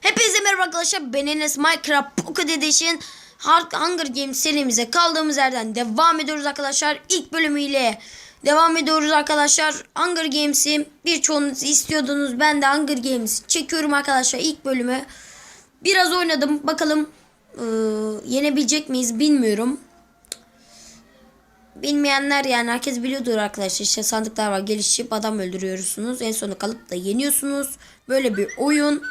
Hepinize merhaba arkadaşlar. Ben Minecraft Pocket Edition Hunger Games serimize kaldığımız yerden devam ediyoruz arkadaşlar. İlk bölümüyle devam ediyoruz arkadaşlar. Hunger Games'i birçoğunuz istiyordunuz. Ben de Hunger Games çekiyorum arkadaşlar ilk bölümü. Biraz oynadım. Bakalım eee, yenebilecek miyiz bilmiyorum. Bilmeyenler yani herkes biliyordur arkadaşlar. İşte sandıklar var. Gelişip adam öldürüyorsunuz. En sona kalıp da yeniyorsunuz. Böyle bir oyun.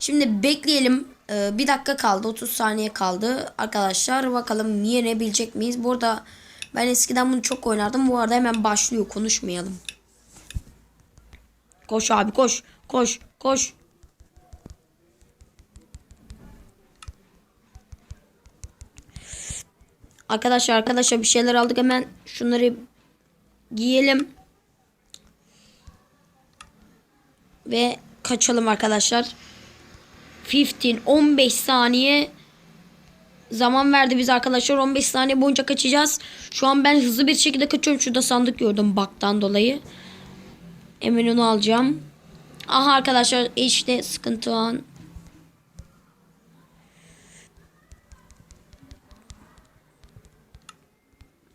Şimdi bekleyelim. Ee, bir dakika kaldı. 30 saniye kaldı. Arkadaşlar bakalım yenebilecek miyiz? Bu arada ben eskiden bunu çok oynardım. Bu arada hemen başlıyor. Konuşmayalım. Koş abi koş. Koş. Koş. Arkadaşlar arkadaşlar bir şeyler aldık. Hemen şunları giyelim. Ve kaçalım arkadaşlar. 15 15 saniye zaman verdi biz arkadaşlar. 15 saniye boyunca kaçacağız. Şu an ben hızlı bir şekilde kaçıyorum. Şurada sandık gördüm baktan dolayı. Hemen onu alacağım. Aha arkadaşlar işte sıkıntı o an.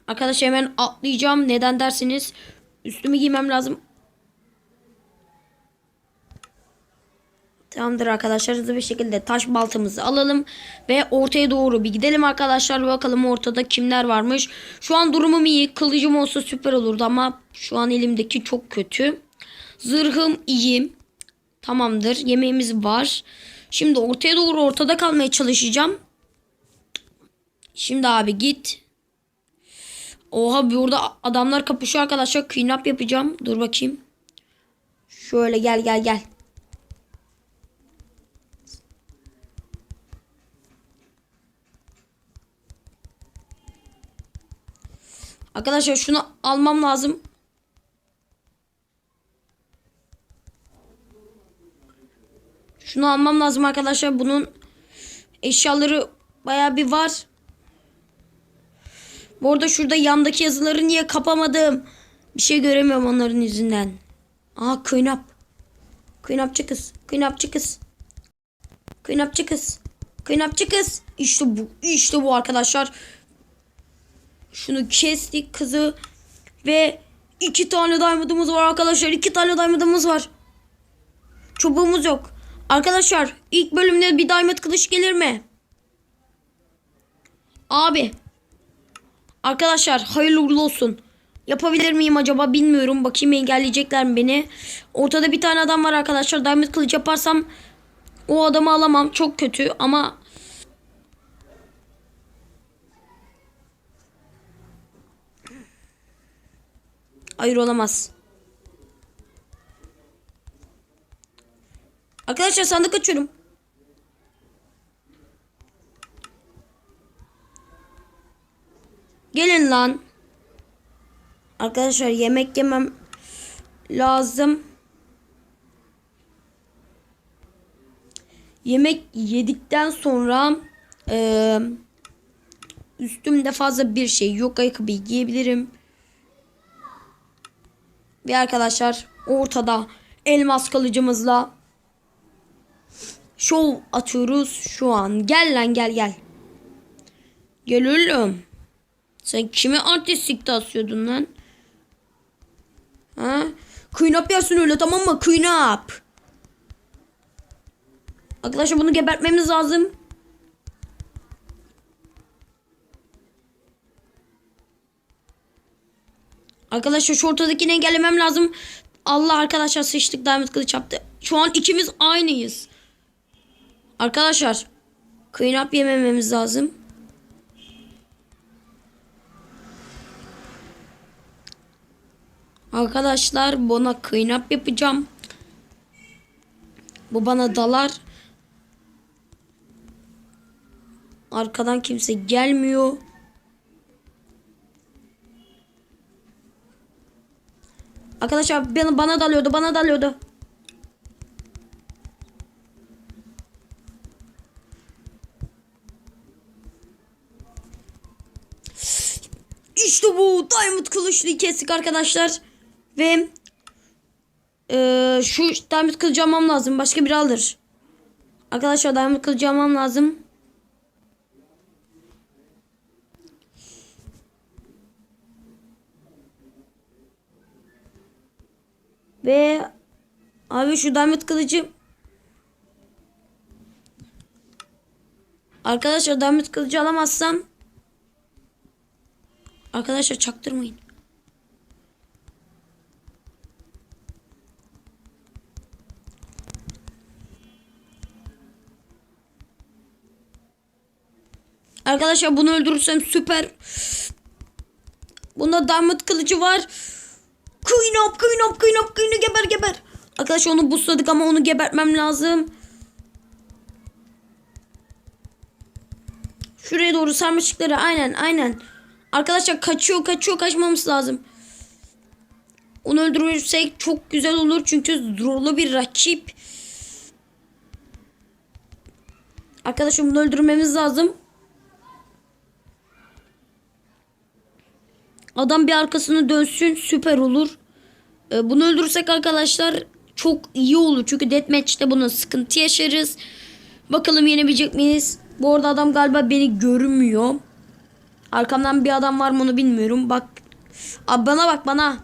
Arkadaşlar hemen atlayacağım. Neden dersiniz? Üstümü giymem lazım. Tamamdır arkadaşlar hızlı bir şekilde taş baltamızı alalım ve ortaya doğru bir gidelim arkadaşlar bakalım ortada kimler varmış. Şu an durumum iyi kılıcım olsa süper olurdu ama şu an elimdeki çok kötü. Zırhım iyi tamamdır yemeğimiz var. Şimdi ortaya doğru ortada kalmaya çalışacağım. Şimdi abi git. Oha burada adamlar kapışıyor arkadaşlar clean up yapacağım. Dur bakayım. Şöyle gel gel gel. Arkadaşlar şunu almam lazım. Şunu almam lazım arkadaşlar. Bunun eşyaları baya bir var. Bu arada şurada yandaki yazıları niye kapamadım? Bir şey göremiyorum onların yüzünden. Aha kıynap. Kıynapçı kız. Kıynapçı kız. Kıynapçı kız. Kıynapçı kız. İşte bu. İşte bu arkadaşlar. Şunu kestik kızı. Ve iki tane diamond'ımız var arkadaşlar. iki tane diamond'ımız var. Çubuğumuz yok. Arkadaşlar ilk bölümde bir diamond kılıç gelir mi? Abi. Arkadaşlar hayırlı uğurlu olsun. Yapabilir miyim acaba bilmiyorum. Bakayım engelleyecekler mi beni. Ortada bir tane adam var arkadaşlar. Diamond kılıç yaparsam o adamı alamam. Çok kötü ama Hayır olamaz. Arkadaşlar sandık açıyorum. Gelin lan. Arkadaşlar yemek yemem lazım. Yemek yedikten sonra eee üstümde fazla bir şey yok. Ayakkabıyı giyebilirim. Ve arkadaşlar ortada elmas kılıcımızla şov atıyoruz şu an. Gel lan gel gel. Gel oğlum. Sen kimi artistlikte asıyordun lan? Ha? Kıynap yersin öyle tamam mı? Kıynap. Arkadaşlar bunu gebertmemiz lazım. Arkadaşlar şu ortadakini engellemem lazım. Allah arkadaşlar sıçtık Diamond kılıç yaptı. Şu an ikimiz aynıyız. Arkadaşlar clean up yemememiz lazım. Arkadaşlar buna clean up yapacağım. Bu bana dalar. Arkadan kimse gelmiyor. Arkadaşlar bana, bana dalıyordu bana dalıyordu. İşte bu diamond kılıçlıyı kestik arkadaşlar. Ve eee, şu diamond kılıcı almam lazım. Başka biri alır. Arkadaşlar diamond kılıcı almam lazım. Ve abi şu diamond kılıcı Arkadaşlar diamond kılıcı alamazsam Arkadaşlar çaktırmayın. Arkadaşlar bunu öldürürsem süper. Bunda diamond kılıcı var. Queen up, queen up, queen up, queen'i geber geber. Arkadaşlar onu busladık ama onu gebertmem lazım. Şuraya doğru sarmaşıkları aynen aynen. Arkadaşlar kaçıyor kaçıyor kaçmamız lazım. Onu öldürürsek çok güzel olur çünkü zorlu bir rakip. Arkadaşlar bunu öldürmemiz lazım. Adam bir arkasını dönsün süper olur. Ee, bunu öldürürsek arkadaşlar çok iyi olur. Çünkü deathmatch'te buna sıkıntı yaşarız. Bakalım yenebilecek miyiz? Bu arada adam galiba beni görmüyor. Arkamdan bir adam var mı onu bilmiyorum. Bak. Abi bana bak bana.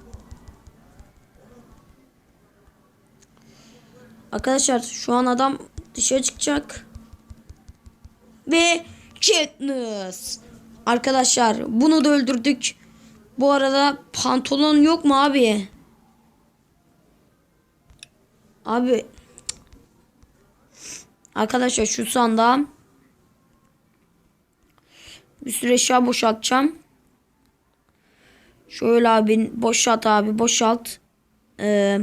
Arkadaşlar şu an adam dışarı çıkacak. Ve Katniss. Arkadaşlar bunu da öldürdük. Bu arada pantolon yok mu abi? Abi. Arkadaşlar şu sandığa bir sürü eşya boşaltacağım. Şöyle abi boşalt abi boşalt. Ee,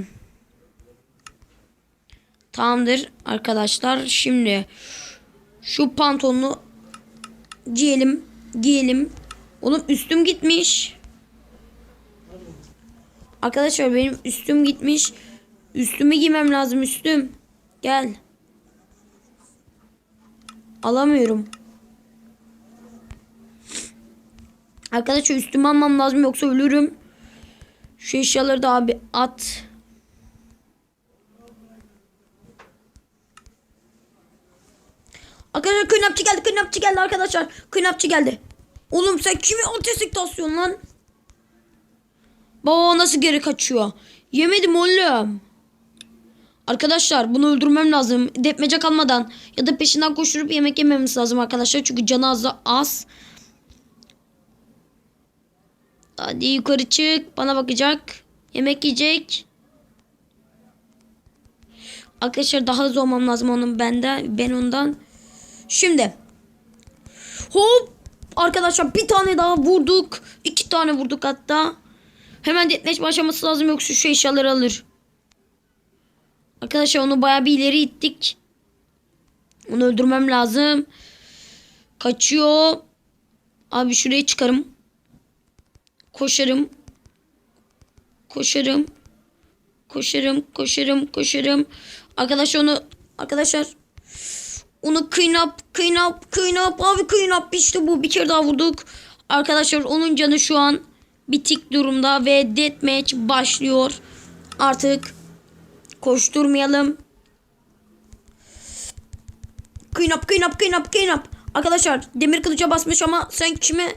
tamamdır arkadaşlar. Şimdi şu pantolonu giyelim. Giyelim. Oğlum üstüm gitmiş. Arkadaşlar benim üstüm gitmiş. Üstümü giymem lazım üstüm. Gel. Alamıyorum. Arkadaşlar üstümü almam lazım yoksa ölürüm. Şu eşyaları da abi at. Arkadaşlar kıynapçı geldi kıynapçı geldi arkadaşlar. Kıynapçı geldi. Oğlum sen kimi otistik tasıyorsun lan? Baba nasıl geri kaçıyor? Yemedim oğlum. Arkadaşlar bunu öldürmem lazım. Depmece kalmadan ya da peşinden koşturup yemek yememiz lazım arkadaşlar. Çünkü canı az. az. Hadi yukarı çık. Bana bakacak. Yemek yiyecek. Arkadaşlar daha hızlı olmam lazım onun bende. Ben ondan. Şimdi. Hop. Arkadaşlar bir tane daha vurduk. iki tane vurduk hatta. Hemen deathmatch başlaması lazım yoksa şu eşyaları alır. Arkadaşlar onu baya bir ileri ittik. Onu öldürmem lazım. Kaçıyor. Abi şuraya çıkarım. Koşarım. Koşarım. Koşarım, koşarım, koşarım. Arkadaşlar onu arkadaşlar onu clean up, clean up, clean up. Abi clean up işte bu. Bir kere daha vurduk. Arkadaşlar onun canı şu an bitik durumda ve deathmatch başlıyor. Artık koşturmayalım. Clean up, clean up, clean up, clean up. Arkadaşlar demir kılıca basmış ama sen kime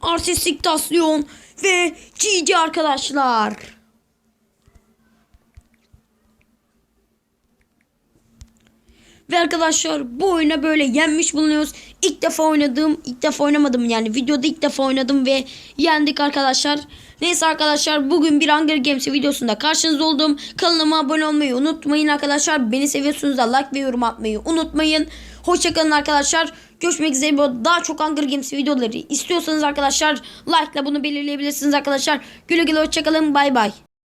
artistik taslıyorsun ve GG arkadaşlar. Ve arkadaşlar bu oyuna böyle yenmiş bulunuyoruz. İlk defa oynadım. ilk defa oynamadım yani. Videoda ilk defa oynadım ve yendik arkadaşlar. Neyse arkadaşlar bugün bir Hunger Games videosunda karşınızda oldum. Kanalıma abone olmayı unutmayın arkadaşlar. Beni seviyorsunuz da like ve yorum atmayı unutmayın. Hoşçakalın arkadaşlar. Görüşmek üzere. Daha çok Hunger Games videoları istiyorsanız arkadaşlar like ile bunu belirleyebilirsiniz arkadaşlar. Güle güle hoşçakalın. Bay bay.